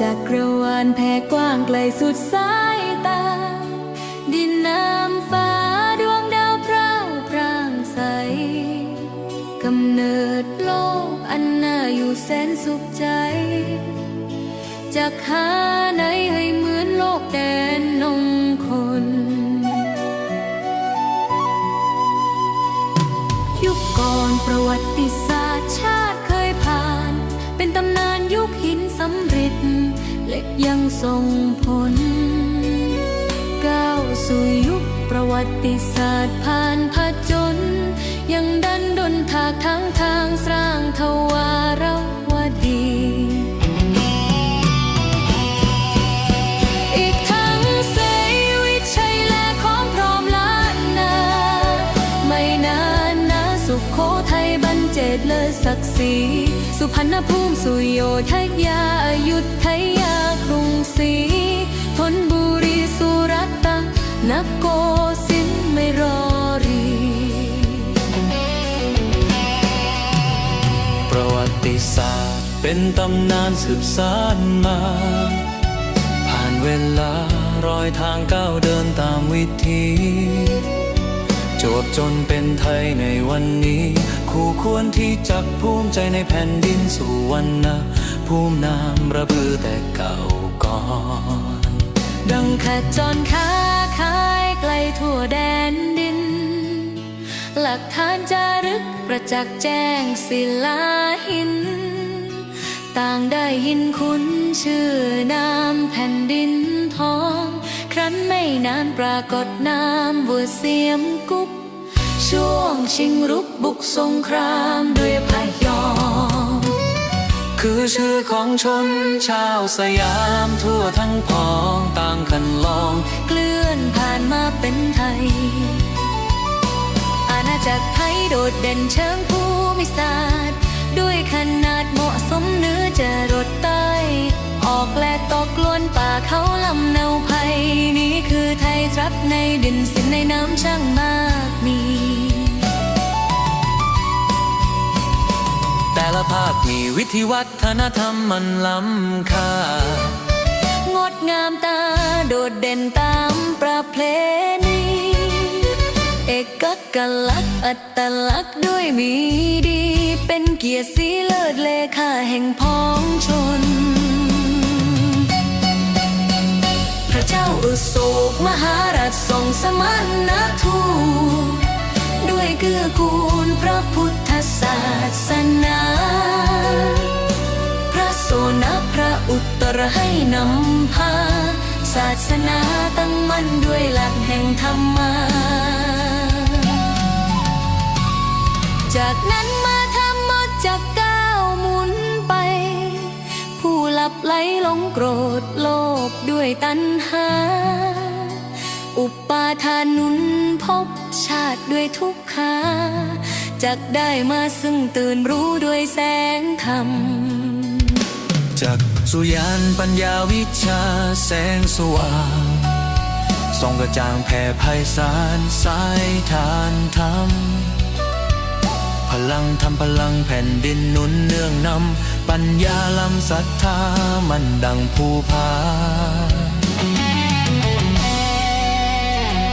จักรวาลแผ่กว้างไกลสุดสายตา ดินน้ำฟ้าดวงดาวพร่าวพร่างใสกำเนิดโลกอันน่าอยู่แสนสุขใจจากหาไหนให้เหมือนโลกแดนนงคน ยุคก่อนประวัติศาสตร์ชาติเคยผ่าน เป็นตำนานยุคหินสำริด เล็กยังทรงผล ก้าวสู่ยุคประวัติศาสตร์ผ่านผจญยังดันดนทากทั้งทางสร้างทวารเรา บรรเลิศศักดิ์ศรีสุพรรณภูมิสุโยธยาอยุธยากรุงศรีธนบุรีสุรัตตะนโกสินไม่รอรี ประวัติศาสตร์เป็นตำนานสืบสานมา ผ่านเวลารอยทางก้าวเดินตามวิถีจวบจนเป็นไทยในวันนี้ ควรที่จักภูมิใจในแผ่นดินสู่วันนะภูมินามระบือแต่เก่าก่อน ดังขจรค้าขายไกลทั่วแดนดิน หลักฐานจารึกประจักษ์แจ้งศิลาหิน ต่างได้ยินคุ้นชื่อนามแผ่นดินทอง ครั้นไม่นานปรากฏนามบัวเสียมกุ๊ก ช่วงชิงรุกบุกสงครามด้วยพยองคือชื่อของชนชาวสยามทั่วทั้งพองต่างกันลองเคลื่อนผ่านมาเป็นไทย อาณาจักรไทยโดดเด่นเชิงภูมิศาสตร์ ด้วยขนาดเหมาะสมเนื้อจะรดใต้ ออกแลตอกล้วนป่าเขาลำเนาภัย นี่คือไทยทรัพย์ในดินสินในน้ำช่างมา ภาคมีวิธีวัฒนธรรมมันล้ำค่างดงามตาโดดเด่นตามประเพณีเอกกลักษณ์อัตลักษณ์ด้วยมีดี เป็นเกียรติสีเลิศเลขาแห่งพ้องชน พระเจ้าอุโศกมหาราชทรงสมานนาทูตด้วยเกื้อกูลพระพุทธศาสนา อุตรให้นำพา ศาสนาตั้งมั่นด้วยหลักแห่งธรรมาจากนั้นมาธรรมจากก้าวหมุนไป ผู้หลับไหลหลงโกรธโลภด้วยตัณหา อุปาทานุนพบชาติด้วยทุกขาจักได้มาซึ่งตื่นรู้ด้วยแสงธรรมจาก สุยานปัญญาวิชาแสงสว่างส่องกระจ่างแผ่ไพศาลสายทานธรรม พลังทำพลังแผ่นดินนุนเนื่องนำ ปัญญาล้ำศรัทธามันดังภูผา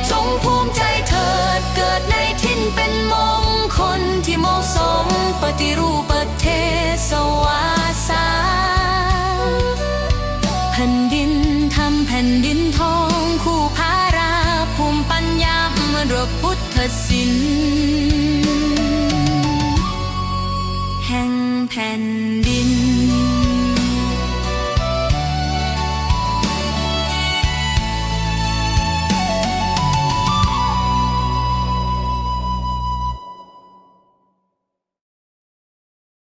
จงภูมิใจเถิดเกิดในทินเป็นมงคลที่เหมาะสมปฏิรูปประเทศสวาสา ดก